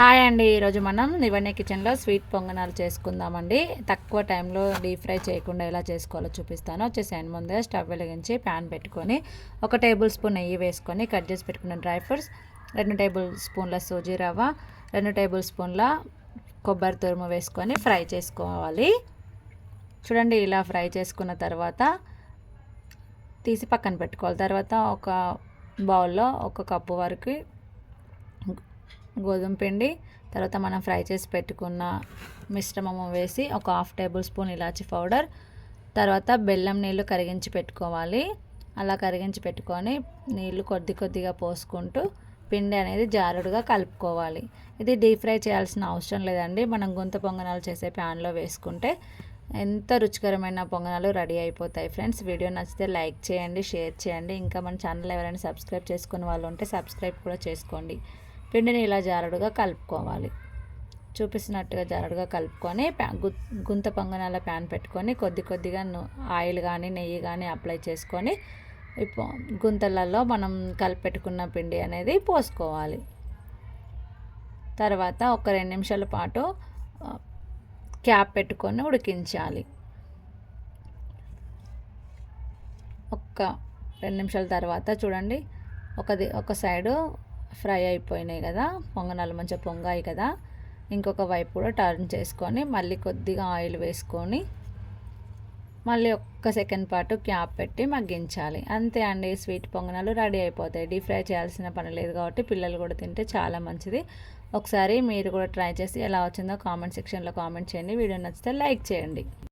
Hi అండి. ఈరోజు మనం నివన్య కిచెన్లో స్వీట్ పొంగనాలు చేసుకుందామండి. తక్కువ టైంలో డీప్ ఫ్రై చేయకుండా ఎలా చేసుకోవాలో చూపిస్తాను. వచ్చేసాను ముందే స్టవ్ వెలిగించి ప్యాన్ పెట్టుకొని ఒక టేబుల్ స్పూన్ నెయ్యి వేసుకొని కట్ చేసి పెట్టుకున్న డ్రై ఫ్రూట్స్ రెండు టేబుల్ స్పూన్ల సూజీ రవ్వ రెండు టేబుల్ స్పూన్ల కొబ్బరి తురుము వేసుకొని ఫ్రై చేసుకోవాలి. చూడండి ఇలా ఫ్రై చేసుకున్న తర్వాత తీసి పక్కన పెట్టుకోవాలి. తర్వాత ఒక బౌల్లో ఒక కప్పు వరకు గోధుమ పిండి తర్వాత మనం ఫ్రై చేసి పెట్టుకున్న మిశ్రమము వేసి ఒక హాఫ్ టేబుల్ స్పూన్ ఇలాచి పౌడర్ తర్వాత బెల్లం నీళ్ళు కరిగించి పెట్టుకోవాలి. అలా కరిగించి పెట్టుకొని నీళ్ళు కొద్ది కొద్దిగా పోసుకుంటూ పిండి అనేది జారుడుగా కలుపుకోవాలి. ఇది డీప్ ఫ్రై చేయాల్సిన అవసరం లేదండి. మనం గుంత పొంగనాలు చేసే ప్యాన్లో వేసుకుంటే ఎంత రుచికరమైన పొంగనాలు రెడీ అయిపోతాయి ఫ్రెండ్స్. వీడియో నచ్చితే లైక్ చేయండి షేర్ చేయండి. ఇంకా మన ఛానల్ ఎవరైనా సబ్స్క్రైబ్ చేసుకునే వాళ్ళు ఉంటే సబ్స్క్రైబ్ కూడా చేసుకోండి. పిండిని ఇలా జారుడుగా కలుపుకోవాలి. చూపిస్తున్నట్టుగా జారుడుగా కలుపుకొని గుంత పొంగనాల ప్యాన్ పెట్టుకొని కొద్ది కొద్దిగా ఆయిల్ కానీ నెయ్యి కానీ అప్లై చేసుకొని గుంతలలో మనం కలిపెట్టుకున్న పిండి అనేది పోసుకోవాలి. తర్వాత ఒక రెండు నిమిషాల పాటు క్యాప్ పెట్టుకొని ఉడికించాలి. ఒక్క రెండు నిమిషాల తర్వాత చూడండి. ఒకది ఒక సైడు ఫ్రై అయిపోయినాయి కదా పొంగనాలు మంచిగా పొంగాయి కదా ఇంకొక వైపు కూడా టర్న్ చేసుకొని మళ్ళీ కొద్దిగా ఆయిల్ వేసుకొని మళ్ళీ ఒక్క సెకండ్ పాటు క్యాప్ పెట్టి మగ్గించాలి. అంతే అండి స్వీట్ పొంగనాలు రెడీ అయిపోతాయి. డీప్ ఫ్రై చేయాల్సిన పని లేదు కాబట్టి పిల్లలు కూడా తింటే చాలా మంచిది. ఒకసారి మీరు కూడా ట్రై చేసి ఎలా వచ్చిందో కామెంట్ సెక్షన్లో కామెంట్ చేయండి. వీడియో నచ్చితే లైక్ చేయండి.